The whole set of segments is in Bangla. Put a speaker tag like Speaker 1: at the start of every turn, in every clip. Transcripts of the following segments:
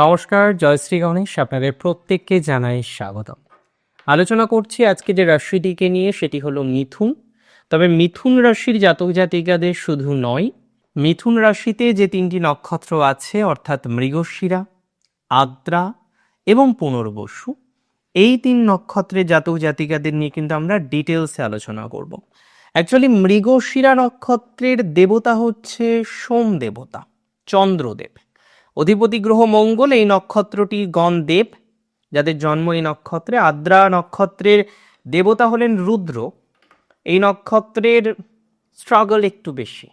Speaker 1: নমস্কার জয়শ্রী গণেশ, আপনাদের প্রত্যেককে জানাই স্বাগতম। আলোচনা করছি আজকে যে রাশিটিকে নিয়ে, সেটি হলো মিথুন। তবে মিথুন রাশির জাতক জাতিকাদের শুধু নয়, মিথুন রাশিতে যে তিনটি নক্ষত্র আছে, অর্থাৎ মৃগশিরা, আদ্রা এবং পুনর্বসু, এই তিন নক্ষত্রের জাতক জাতিকাদের নিয়ে কিন্তু আমরা ডিটেলসে আলোচনা করব। অ্যাকচুয়ালি মৃগশিরা নক্ষত্রের দেবতা হচ্ছে সোম দেবতা, চন্দ্রদেব। অধিপতি গ্রহ মঙ্গল এই নক্ষত্রটি গণ দেব, যাদের জন্ম এই নক্ষত্রে। আদ্রা নক্ষত্রের দেবতা হলেন রুদ্র। এই নক্ষত্রের স্ট্রাগল একটু বেশি।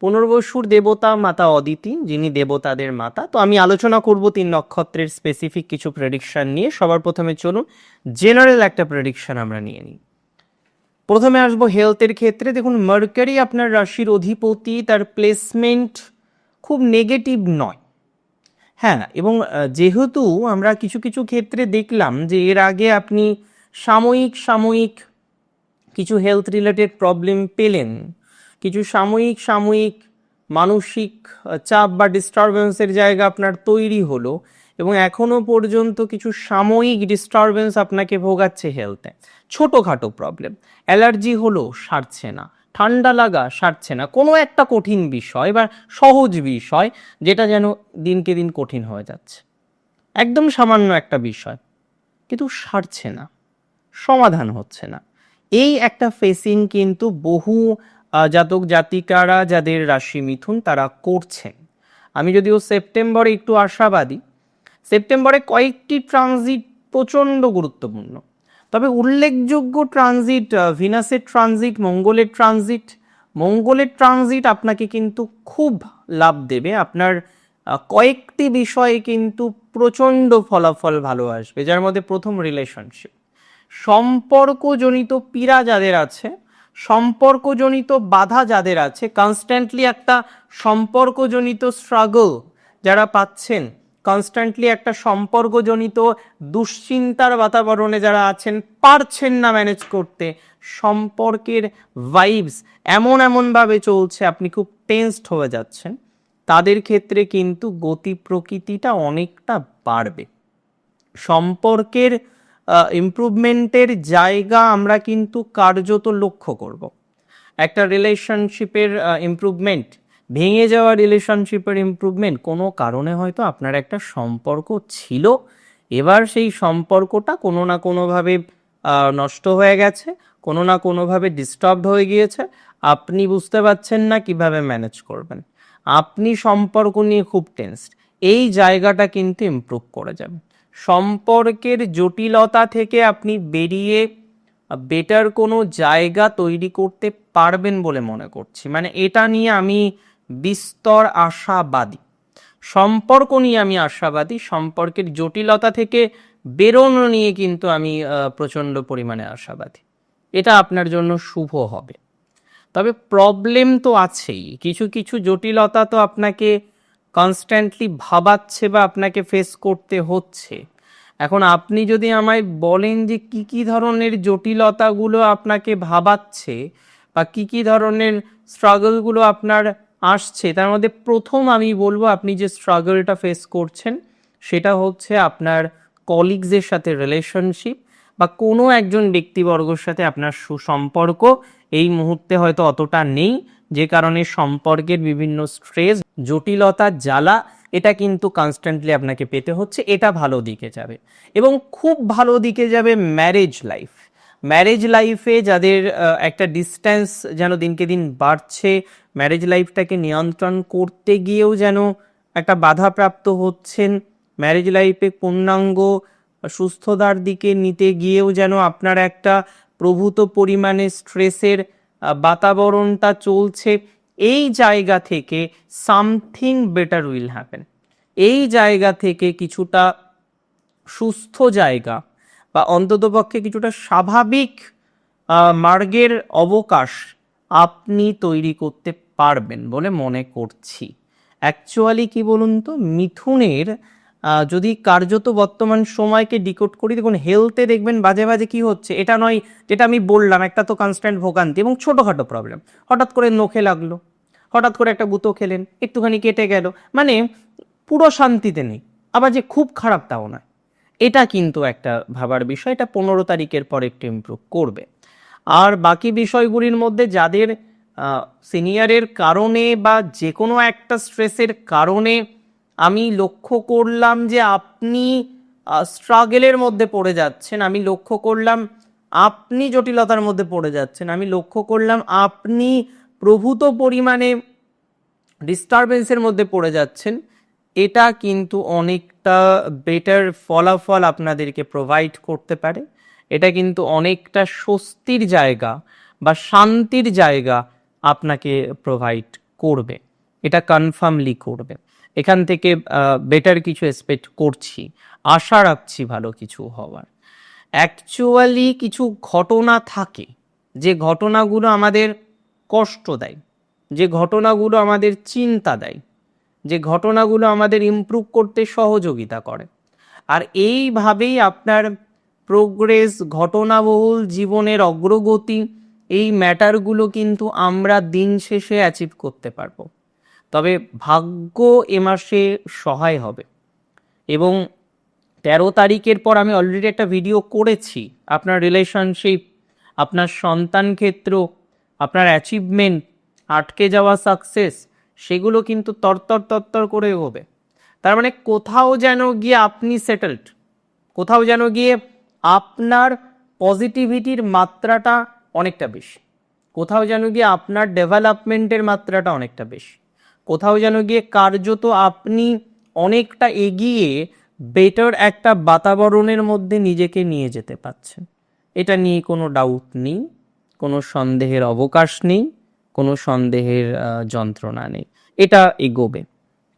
Speaker 1: পুনর্বসুর দেবতা মাতা অদিতি, যিনি দেবতাদের মাতা। তো আমি আলোচনা করব তিন নক্ষত্রের স্পেসিফিক কিছু প্রেডিকশন নিয়ে। সবার প্রথমে চলুন জেনারেল একটা প্রেডিকশন আমরা নিয়ে নিই। প্রথমে আসব হেলথের ক্ষেত্রে। দেখুন মার্কারি আপনার রাশির অধিপতি, তার প্লেসমেন্ট খুব নেগেটিভ নয়। হ্যাঁ এবং যেহেতু আমরা কিছু কিছু ক্ষেত্রে দেখলাম যে এর আগে আপনি সাময়িক সাময়িক কিছু হেলথ রিলেটেড প্রবলেম পেলেন। কিছু সাময়িক সাময়িক মানসিক চাপ বা ডিস্টারবেন্সের জায়গা আপনার তৈরি হলো এবং এখনও পর্যন্ত কিছু সাময়িক ডিস্টারবেন্স আপনাকে ভোগাচ্ছে হেলথে ছোটোখাটো প্রবলেম অ্যালার্জি হলো, সারছে না। ঠান্ডা লাগা সারছে না। কোনো একটা কঠিন বিষয় বা সহজ বিষয় যেটা যেন দিনকে দিন কঠিন হয়ে যাচ্ছে। একদম সামান্য একটা বিষয়, কিন্তু সারছে না, সমাধান হচ্ছে না। এই একটা ফেসিং কিন্তু বহু জাতক জাতিকারা যাদের রাশি মিথুন তারা করছেন। আমি যদিও সেপ্টেম্বরে একটু আশাবাদী, সেপ্টেম্বরে কয়েকটি ট্রানজিট প্রচণ্ড গুরুত্বপূর্ণ। তবে উল্লেখযোগ্য ট্রানজিট ভিনাসের ট্রানজিট মঙ্গলের ট্রানজিট মঙ্গলের ট্রানজিট আপনাকে কিন্তু খুব লাভ দেবে। আপনার কয়েকটি বিষয়ে কিন্তু প্রচণ্ড ফলাফল ভালো আসবে, যার মধ্যে প্রথম রিলেশনশিপ সম্পর্কজনিত পীড়া যাদের আছে, সম্পর্কজনিত বাধা যাদের আছে কনস্ট্যান্টলি একটা সম্পর্কজনিত স্ট্রাগল যারা পাচ্ছেন কনস্ট্যান্টলি একটা সম্পর্কজনিত দুশ্চিন্তার বাতাবরণে যারা আছেন, পারছেন না ম্যানেজ করতে। সম্পর্কের ভাইবস এমন এমনভাবে চলছে, আপনি খুব টেন্সড হয়ে যাচ্ছেন। তাদের ক্ষেত্রে কিন্তু গতি প্রকৃতিটা অনেকটা বাড়বে। সম্পর্কের ইমপ্রুভমেন্টের জায়গা আমরা কিন্তু কার্যত লক্ষ্য করব। একটা রিলেশনশিপের ইমপ্রুভমেন্ট ভেঙে যাওয়া রিলেশনশিপের ইমপ্রুভমেন্ট কোনো কারণে হয়তো আপনার একটা সম্পর্ক ছিল। এবার সেই সম্পর্কটা কোনো না কোনোভাবে নষ্ট হয়ে গেছে, কোনো না কোনোভাবে ডিস্টার্বড হয়ে গিয়েছে। আপনি বুঝতে পারছেন না কীভাবে ম্যানেজ করবেন। আপনি সম্পর্ক নিয়ে খুব টেন্সড এই জায়গাটা কিন্তু ইমপ্রুভ করে যাবে। সম্পর্কের জটিলতা থেকে আপনি বেরিয়ে বেটার কোনো জায়গা তৈরি করতে পারবেন বলে মনে করছি। মানে এটা নিয়ে আমি বিস্তর আশাবাদী। সম্পর্ক নিয়ে আমি আশাবাদী, সম্পর্কের জটিলতা থেকে বেরোনো নিয়ে কিন্তু আমি প্রচণ্ড পরিমাণে আশাবাদী। এটা আপনার জন্য শুভ হবে। তবে প্রবলেম তো আছেই। কিছু কিছু জটিলতা তো আপনাকে কনস্ট্যান্টলি ভাবাচ্ছে বা আপনাকে ফেস করতে হচ্ছে। এখন আপনি যদি আমায় বলেন যে কি কি ধরনের জটিলতাগুলো আপনাকে ভাবাচ্ছে বা কি কি ধরনের স্ট্রাগলগুলো আপনার আসছে, তার মধ্যে প্রথম আমি বলব আপনি যে স্ট্রাগলটা ফেস করছেন, সেটা হচ্ছে আপনার কলিগসের সাথে রিলেশনশিপ বা কোনো একজন ব্যক্তিবর্গর সাথে আপনার সুসম্পর্ক। এই মুহূর্তে হয়তো অতটা নেই, যে কারণে সম্পর্কের বিভিন্ন স্ট্রেস জটিলতা, জ্বালা, এটা কিন্তু কনস্ট্যান্টলি আপনাকে পেতে হচ্ছে। এটা ভালো দিকে যাবে এবং খুব ভালো দিকে যাবে ম্যারেজ লাইফ ম্যারেজ লাইফে যাদের একটা ডিস্টেন্স যেন দিনকে দিন বাড়ছে ম্যারেজ লাইফটাকে নিয়ন্ত্রণ করতে গিয়েও যেন একটা বাধাপ্রাপ্ত হচ্ছেন ম্যারেজ লাইফে পূর্ণাঙ্গ সুস্থতার দিকে নিতে গিয়েও যেন আপনার একটা প্রভূত পরিমাণে স্ট্রেসের বাতাবরণটা চলছে, এই জায়গা থেকে সামথিং বেটার উইল হ্যাপেন এই জায়গা থেকে কিছুটা সুস্থ জায়গা বা অন্ততপক্ষে কিছুটা স্বাভাবিক মার্গের অবকাশ আপনি তৈরি করতে পারবেন বলে মনে করছি। অ্যাকচুয়ালি কি বলুন তো, মিথুনের যদি কার্যত বর্তমান সময়কে ডিকোড করি, দেখুন হেলথে দেখবেন বাজে বাজে কি হচ্ছে, এটা নয় যেটা আমি বললাম, একটা তো কনস্ট্যান্ট ভোগান্তি এবং ছোটোখাটো প্রবলেম হঠাৎ করে নখে লাগল, হঠাৎ করে একটা গুঁতো খেলেন, একটুখানি কেটে গেল মানে পুরো শান্তিতে নেই, আবার যে খুব খারাপ তাও নয়। এটা কিন্তু একটা ভাবার বিষয়, এটা পনেরো তারিখের পর একটু ইমপ্রুভ করবে। আর বাকি বিষয়গুলির মধ্যে যাদের সিনিয়রের কারণে বা যে কোনো একটা স্ট্রেসের কারণে আমি লক্ষ্য করলাম যে আপনি স্ট্রাগেলের মধ্যে পড়ে যাচ্ছেন, আমি লক্ষ্য করলাম আপনি জটিলতার মধ্যে পড়ে যাচ্ছেন, আমি লক্ষ্য করলাম আপনি প্রভূত পরিমাণে ডিস্টারবেন্সের মধ্যে পড়ে যাচ্ছেন এটা কিন্তু অনেকটা বেটার ফলাফল আপনাদেরকে প্রোভাইড করতে পারে। এটা কিন্তু অনেকটা স্বস্তির জায়গা বা শান্তির জায়গা আপনাকে প্রোভাইড করবে। এটা কনফার্মলি করবে। এখান থেকে বেটার কিছু এক্সপেক্ট করছি। আশা রাখছি ভালো কিছু হওয়ার। অ্যাকচুয়ালি কিছু ঘটনা থাকে। যে ঘটনাগুলো আমাদের কষ্ট দেয়। যে ঘটনাগুলো আমাদের চিন্তা দেয়। যে ঘটনাগুলো আমাদের ইমপ্রুভ করতে সহযোগিতা করে। আর এইভাবেই আপনার প্রোগ্রেস ঘটনাবহুল জীবনের অগ্রগতি, এই ম্যাটারগুলো কিন্তু আমরা দিন শেষে অ্যাচিভ করতে পারব। তবে ভাগ্য এ মাসে সহায় হবে। এবং তেরো তারিখের পর আমি অলরেডি একটা ভিডিও করেছি। আপনার রিলেশনশিপ আপনার সন্তান ক্ষেত্র, আপনার অ্যাচিভমেন্ট আটকে যাওয়া সাকসেস সেগুলো কিন্তু তরতর তরতর করে হবে। তার মানে কোথাও যেন গিয়ে আপনি সেটেলড কোথাও যেন গিয়ে আপনার পজিটিভিটির মাত্রাটা অনেকটা বেশি, কোথাও যেন গিয়ে আপনার ডেভেলপমেন্টের মাত্রাটা অনেকটা বেশি, কোথাও যেন গিয়ে কার্যত আপনি অনেকটা এগিয়ে বেটার একটা বাতাবরণের মধ্যে নিজেকে নিয়ে যেতে পারছেন। এটা নিয়ে কোনো ডাউট নেই, কোনো সন্দেহের অবকাশ নেই, কোনো সন্দেহের যন্ত্রণা নেই। এটা এগোবে,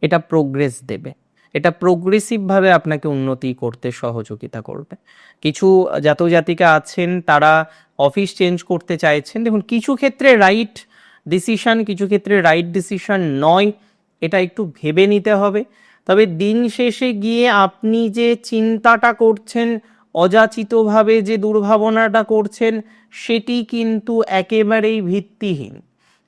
Speaker 1: এটা প্রোগ্রেস দেবে, এটা প্রোগ্রেসিভভাবে আপনাকে উন্নতি করতে সহযোগিতা করবে। কিছু জাতক জাতিকা আছেন, তারা অফিস চেঞ্জ করতে চাইছেন। দেখুন, কিছু ক্ষেত্রে রাইট ডিসিশন কিছু ক্ষেত্রে রাইট ডিসিশন নয়, এটা একটু ভেবে নিতে হবে। তবে দিন শেষে গিয়ে আপনি যে চিন্তাটা করছেন, অযাচিতভাবে যে দুর্ভাবনাটা করছেন, সেটি কিন্তু একেবারেই ভিত্তিহীন।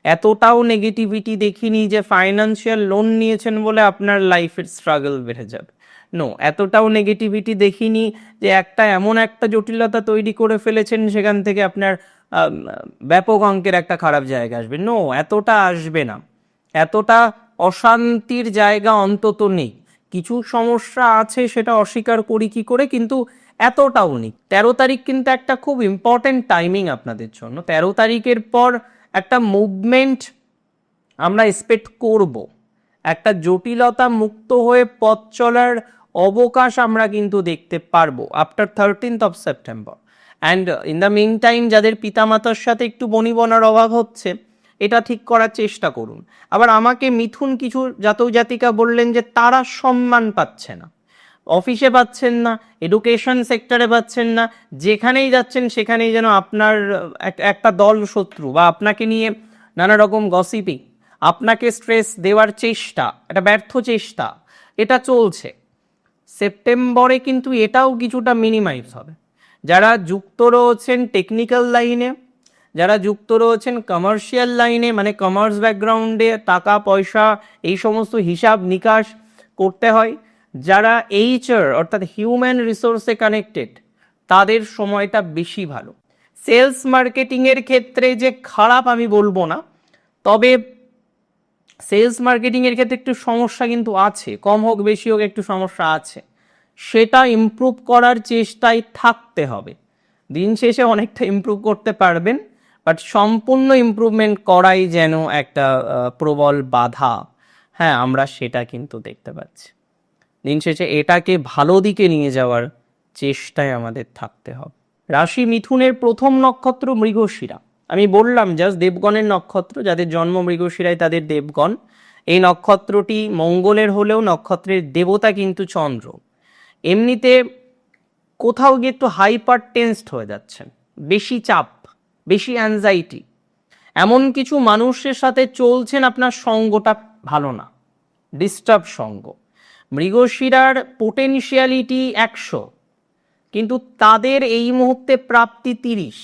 Speaker 1: এতটাও নেগেটিভিটি দেখিনি যে ফাইন্যান্সিয়াল লোন নিয়েছেন বলে আপনার লাইফের স্ট্রাগল বেড়ে যাবে। নো এতটাও নেগেটিভিটি দেখিনি যে একটা এমন একটা জটিলতা তৈরি করে ফেলেছেন সেখান থেকে আপনার ব্যাপক অঙ্কের একটা খারাপ জায়গা আসবে। নো এতটা আসবে না। এতটা অশান্তির জায়গা অন্তত নেই। কিছু সমস্যা আছে সেটা অস্বীকার করি কি করে, কিন্তু এতটাও নেই। তেরো তারিখ কিন্তু একটা খুব ইম্পর্টেন্ট টাইমিং আপনাদের জন্য। তেরো তারিখের পর একটা মুভমেন্ট আমরা এক্সপেক্ট করব। একটা জটিলতা মুক্ত হয়ে পথ চলার অবকাশ আমরা কিন্তু দেখতে পারব after thirteenth of September and in the mean time যাদের পিতামাতার সাথে একটু বনিবনার অভাব হচ্ছে, এটা ঠিক করার চেষ্টা করুন। আবার আমাকে মিথুন কিছু জাতক জাতিকা বললেন যে তারা সম্মান পাচ্ছে না। অফিসে পাচ্ছেন না এডুকেশন সেক্টরে পাচ্ছেন না, যেখানেই যাচ্ছেন সেখানেই যেন আপনার, এক- একটা দল শত্রু বা আপনাকে নিয়ে নানা রকম গসিপিং আপনাকে স্ট্রেস দেওয়ার চেষ্টা, একটা ব্যর্থ চেষ্টা, এটা চলছে। সেপ্টেম্বরে কিন্তু এটাও কিছুটা মিনিমাইজ হবে। যারা যুক্ত রয়েছেন টেকনিক্যাল লাইনে যারা যুক্ত রয়েছেন কমার্শিয়াল লাইনে মানে কমার্স ব্যাকগ্রাউন্ডে টাকা, পয়সা, এই সমস্ত হিসাব নিকাশ করতে হয় যারা এইচআর, অর্থাৎ হিউম্যান রিসোর্সে কানেক্টেড তাদের সময়টা বেশি ভালো। সেলস মার্কেটিংয়ের ক্ষেত্রে যে খারাপ আমি বলব না, তবে সেলস মার্কেটিংয়ের ক্ষেত্রে একটু সমস্যা কিন্তু আছে, কম হোক বেশি হোক একটু সমস্যা আছে। সেটা ইমপ্রুভ করার চেষ্টায় থাকতে হবে। দিন শেষে অনেকটা ইমপ্রুভ করতে পারবেন বাট সম্পূর্ণ ইমপ্রুভমেন্ট করাই যেন একটা প্রবল বাধা। হ্যাঁ আমরা সেটা কিন্তু দেখতে পাচ্ছি। দিন শেষে এটাকে ভালো দিকে নিয়ে যাওয়ার চেষ্টায় আমাদের থাকতে হবে। রাশি মিথুনের প্রথম নক্ষত্র মৃগশিরা। আমি বললাম জাস্ট দেবগণের নক্ষত্র, যাদের জন্ম মৃগশিরায় তাদের দেবগণ। এই নক্ষত্রটি মঙ্গলের হলেও নক্ষত্রের দেবতা কিন্তু চন্দ্র। এমনিতে কোথাও গিয়ে একটু হাইপার টেন্সড হয়ে যাচ্ছেন, বেশি চাপ, বেশি অ্যাংজাইটি এমন কিছু মানুষের সাথে চলছেন আপনার সঙ্গটা ভালো না ডিস্টার্ব সঙ্গ। মৃগশিরার পোটেনশিয়ালিটি একশো, কিন্তু তাদের এই মুহূর্তে প্রাপ্তি তিরিশ।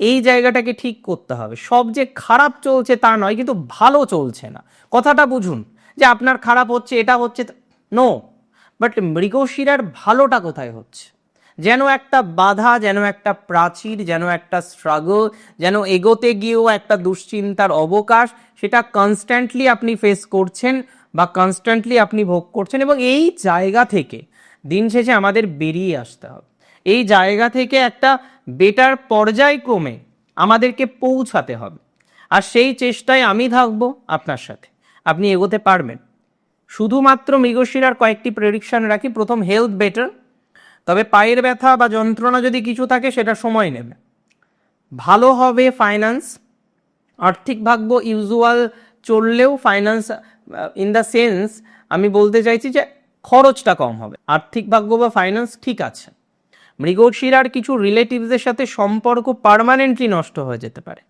Speaker 1: এই জায়গাটাকে ঠিক করতে হবে। সব যে খারাপ চলছে তা নয়, কিন্তু ভালো চলছে না। কথাটা বুঝুন, যে আপনার খারাপ হচ্ছে, এটা হচ্ছে নো বাট মৃগশিরার ভালোটা কোথায় হচ্ছে? যেন একটা বাধা, যেন একটা প্রাচীর, যেন একটা স্ট্রাগল যেন এগোতে গিয়েও একটা দুশ্চিন্তার অবকাশ, সেটা কনস্ট্যান্টলি আপনি ফেস করছেন। বা কনস্ট্যান্টলি আপনি ভোগ করছেন এবং এই জায়গা থেকে দিন শেষে আমাদের বেরিয়ে আসতে হবে। এই জায়গা থেকে একটা বেটার পর্যায়ক্রমে আমাদেরকে পৌঁছাতে হবে। আর সেই চেষ্টায় আমি থাকব আপনার সাথে। আপনি এগোতে পারবেন। শুধুমাত্র মৃগশিরার কয়েকটি প্রেডিকশন রাখি। প্রথম হেলথ বেটার তবে পায়ের ব্যথা বা যন্ত্রণা যদি কিছু থাকে, সেটা সময় নেবে। ভালো হবে ফাইন্যান্স আর্থিক ভাগ্য ইউজুয়াল চললেও ফাইন্যান্স ইন দ্য সেন্স আমি বলতে চাইছি যে খরচটা কম হবে। আর্থিক ভাগ্য বা ফাইন্যান্স ঠিক আছে। মৃগশিরার কিছু রিলেটিভসদের সাথে সম্পর্ক পার্মানেন্টলি নষ্ট হয়ে যেতে পারে।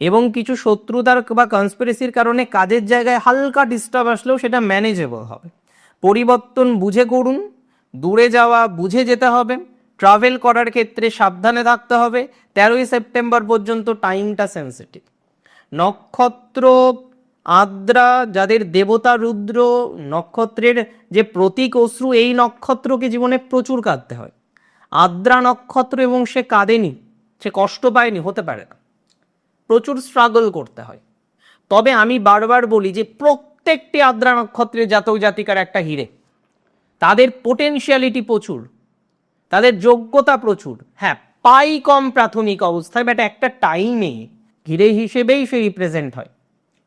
Speaker 1: এবং কিছু শত্রুতার বা কনস্পিরেসির কারণে কাজের জায়গায় হালকা ডিস্টার্ব আসলেও সেটা ম্যানেজেবল হবে। পরিবর্তন বুঝে করুন, দূরে যাওয়া বুঝে যেতে হবে ট্রাভেল করার ক্ষেত্রে সাবধানে থাকতে হবে। তেরোই সেপ্টেম্বর পর্যন্ত টাইমটা সেন্সিটিভ নক্ষত্র আদ্রা, যাদের দেবতা রুদ্র নক্ষত্রের যে প্রতীক অশ্রু, এই নক্ষত্রকে জীবনে প্রচুর কাঁদতে হয়। আদ্রা নক্ষত্র এবং সে কাঁদেনি, সে কষ্ট পায়নি, হতে পারে না। প্রচুর স্ট্রাগল করতে হয়। তবে আমি বারবার বলি যে, প্রত্যেকটি আদ্রা নক্ষত্রের জাতক জাতিকার একটা হিরে। তাদের পোটেনশিয়ালিটি প্রচুর, তাদের যোগ্যতা প্রচুর। হ্যাঁ পাই কম প্রাথমিক অবস্থায় বাট একটা টাইমে হিরে হিসেবেই সে রিপ্রেজেন্ট হয়।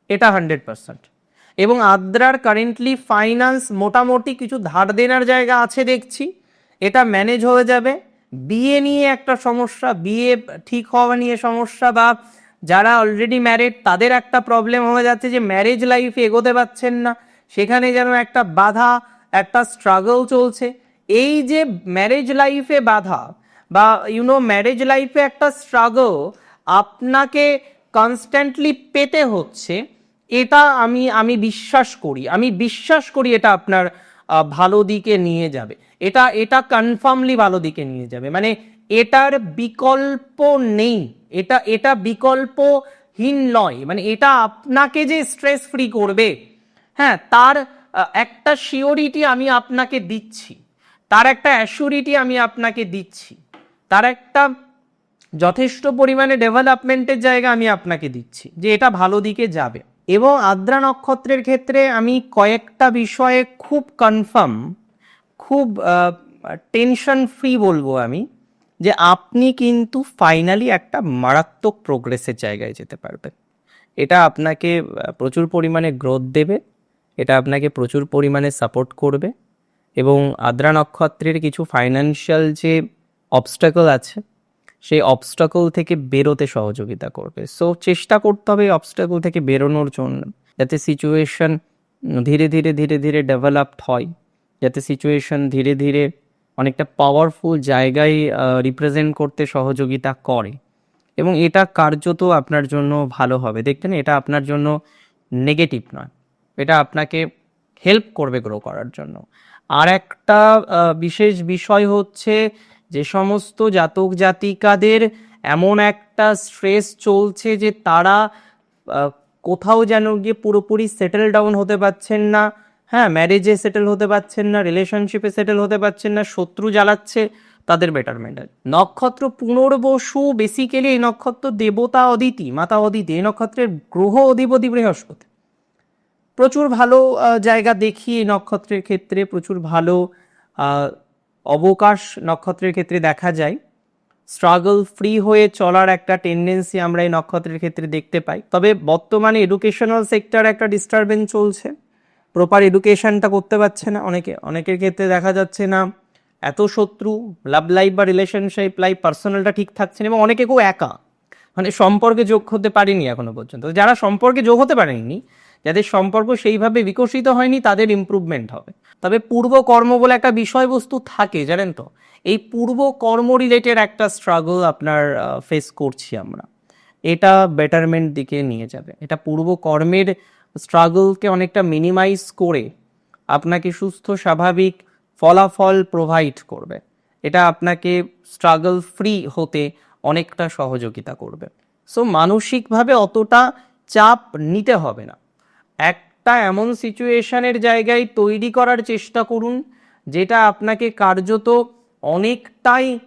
Speaker 1: এটা হান্ড্রেড পার্সেন্ট এবং আদ্রার কারেন্টলি ফাইন্যান্স মোটামুটি কিছু ধার দেনার জায়গা আছে দেখছি। এটা ম্যানেজ হয়ে যাবে। বিয়ে নিয়ে একটা সমস্যা, বিয়ে ঠিক হওয়া নিয়ে সমস্যা বা যারা অলরেডি ম্যারিড তাদের একটা প্রবলেম হয়ে যাচ্ছে যে ম্যারেজ লাইফে এগোতে পারছেন না। সেখানে যেন একটা বাধা, একটা স্ট্রাগল চলছে। এই যে ম্যারেজ লাইফে বাধা বা ইউনো ম্যারেজ লাইফে একটা স্ট্রাগল আপনাকে কনস্ট্যান্টলি পেতে হচ্ছে। এটা আমি আমি বিশ্বাস করি, আমি বিশ্বাস করি এটা আপনার ভালো দিকে নিয়ে যাবে। এটা এটা কনফার্মলি ভালো দিকে নিয়ে যাবে। মানে এটার বিকল্প নেই। এটা এটা বিকল্পহীন নয়। মানে এটা আপনাকে যে স্ট্রেস ফ্রি করবে হ্যাঁ তার একটা শিওরিটি আমি আপনাকে দিচ্ছি। তার একটা অ্যাসিউরিটি আমি আপনাকে দিচ্ছি। তার একটা যথেষ্ট পরিমাণে ডেভেলপমেন্টের জায়গা আমি আপনাকে দিচ্ছি যে এটা ভালো দিকে যাবে। এবং আদ্রা নক্ষত্রের ক্ষেত্রে আমি কয়েকটা বিষয়ে খুব কনফার্ম খুব টেনশন ফ্রি বলব আমি, যে আপনি কিন্তু ফাইনালি একটা মারাত্মক প্রোগ্রেসের জায়গায় যেতে পারবেন। এটা আপনাকে প্রচুর পরিমাণে গ্রোথ দেবে, এটা আপনাকে প্রচুর পরিমাণে সাপোর্ট করবে এবং আদ্রা নক্ষত্রের কিছু ফাইন্যান্সিয়াল যে অবস্টাকল আছে সেই অবস্টাকল থেকে বেরোতে সহযোগিতা করবে। সো চেষ্টা করতে হবে অবস্টাকল থেকে বেরোনোর জন্য, যাতে সিচুয়েশন ধীরে ধীরে ধীরে ধীরে ডেভেলপড হয়, যাতে সিচুয়েশন ধীরে ধীরে অনেকটা পাওয়ারফুল জায়গায় রিপ্রেজেন্ট করতে সহযোগিতা করে। এবং এটা কার্যত আপনার জন্য ভালো হবে। দেখবেন এটা আপনার জন্য নেগেটিভ নয়। এটা আপনাকে হেল্প করবে গ্রো করার জন্য। আর একটা বিশেষ বিষয় হচ্ছে যে সমস্ত জাতক জাতিকাদের এমন একটা স্ট্রেস চলছে যে তারা কোথাও যেন গিয়ে পুরোপুরি সেটেল ডাউন হতে পারছেন না। হ্যাঁ ম্যারেজে সেটেল হতে পারছেন না রিলেশনশিপে সেটেল হতে পারছেন না, শত্রু জ্বালাচ্ছে তাদের বেটারমেন্ট নক্ষত্র পুনর্বসু বেসিক্যালি এই নক্ষত্র দেবতা অদিতি, মাতা অদিতি, এই নক্ষত্রের গ্রহ অধিপতি বৃহস্পতি। প্রচুর ভালো জায়গা দেখি এই নক্ষত্রের ক্ষেত্রে, প্রচুর ভালো অবকাশ নক্ষত্রের ক্ষেত্রে দেখা যায়। স্ট্রাগল ফ্রি হয়ে চলার একটা টেন্ডেন্সি আমরা এই নক্ষত্রের ক্ষেত্রে দেখতে পাই। তবে বর্তমানে এডুকেশনাল সেক্টর একটা ডিস্টারবেন্স চলছে। প্রপার এডুকেশনটা করতে পারছে না। অনেকে, অনেকের ক্ষেত্রে দেখা যাচ্ছে না। এত শত্রু লাভ লাইফ বা রিলেশনশিপ লাইফ পার্সোনালটা ঠিক থাকছে না এবং অনেকে খুব একা। মানে সম্পর্কে যোগ হতে পারেনি এখনও পর্যন্ত। যারা সম্পর্কে যোগ হতে পারেনি যাদের সম্পর্ক সেইভাবে বিকশিত হয়নি, তাদের ইমপ্রুভমেন্ট হবে। তবে পূর্ব কর্ম বলে একটা বিষয়বস্তু থাকে, জানেন তো? এই পূর্ব কর্ম রিলেটেড একটা স্ট্রাগল আপনার ফেস করছি আমরা। এটা বেটারমেন্ট দিকে নিয়ে যাবে। এটা পূর্ব কর্মের স্ট্রাগলকে অনেকটা মিনিমাইজ করে আপনাকে সুস্থ, স্বাভাবিক ফলাফল প্রোভাইড করবে। এটা আপনাকে স্ট্রাগল ফ্রি হতে অনেকটা সহযোগিতা করবে। সো মানসিকভাবে অতটা চাপ নিতে হবে না। একটা এমন সিচুয়েশনের জায়গায় তৈরি করার চেষ্টা করুন, যেটা আপনাকে কার্যত অনেকটাই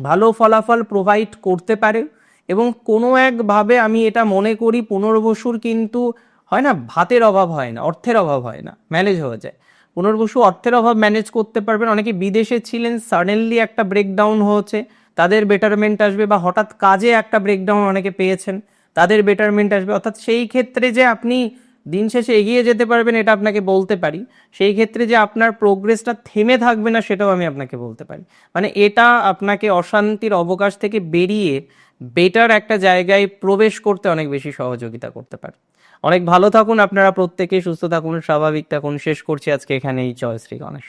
Speaker 1: ভালো ফলাফল প্রোভাইড করতে পারে। এবং কোনো একভাবে আমি এটা মনে করি, পুনর্বসুর কিন্তু হয় না, ভাতের অভাব হয় না, অর্থের অভাব হয় না ম্যানেজ হয়ে যায়। পুনর্বসু অর্থের অভাব ম্যানেজ করতে পারবেন। অনেকে বিদেশে ছিলেন সাডেনলি একটা ব্রেকডাউন হয়েছে, তাদের বেটারমেন্ট আসবে বা হঠাৎ কাজে একটা ব্রেকডাউন অনেকে পেয়েছেন, তাদের বেটারমেন্ট আসবে। অর্থাৎ সেই ক্ষেত্রে যে আপনি দিন শেষে এগিয়ে যেতে পারবেন, এটা আপনাকে বলতে পারি। সেই ক্ষেত্রে যে আপনার প্রোগ্রেসটা থেমে থাকবে না, সেটাও আমি আপনাকে বলতে পারি। মানে এটা আপনাকে অশান্তির অবকাশ থেকে বেরিয়ে বেটার একটা জায়গায় প্রবেশ করতে অনেক বেশি সহযোগিতা করতে পারে। অনেক ভালো থাকুন আপনারা প্রত্যেকে, সুস্থ থাকুন, স্বাভাবিক থাকুন। শেষ করছি আজকে এখানেই। জয় শ্রী গণেশ।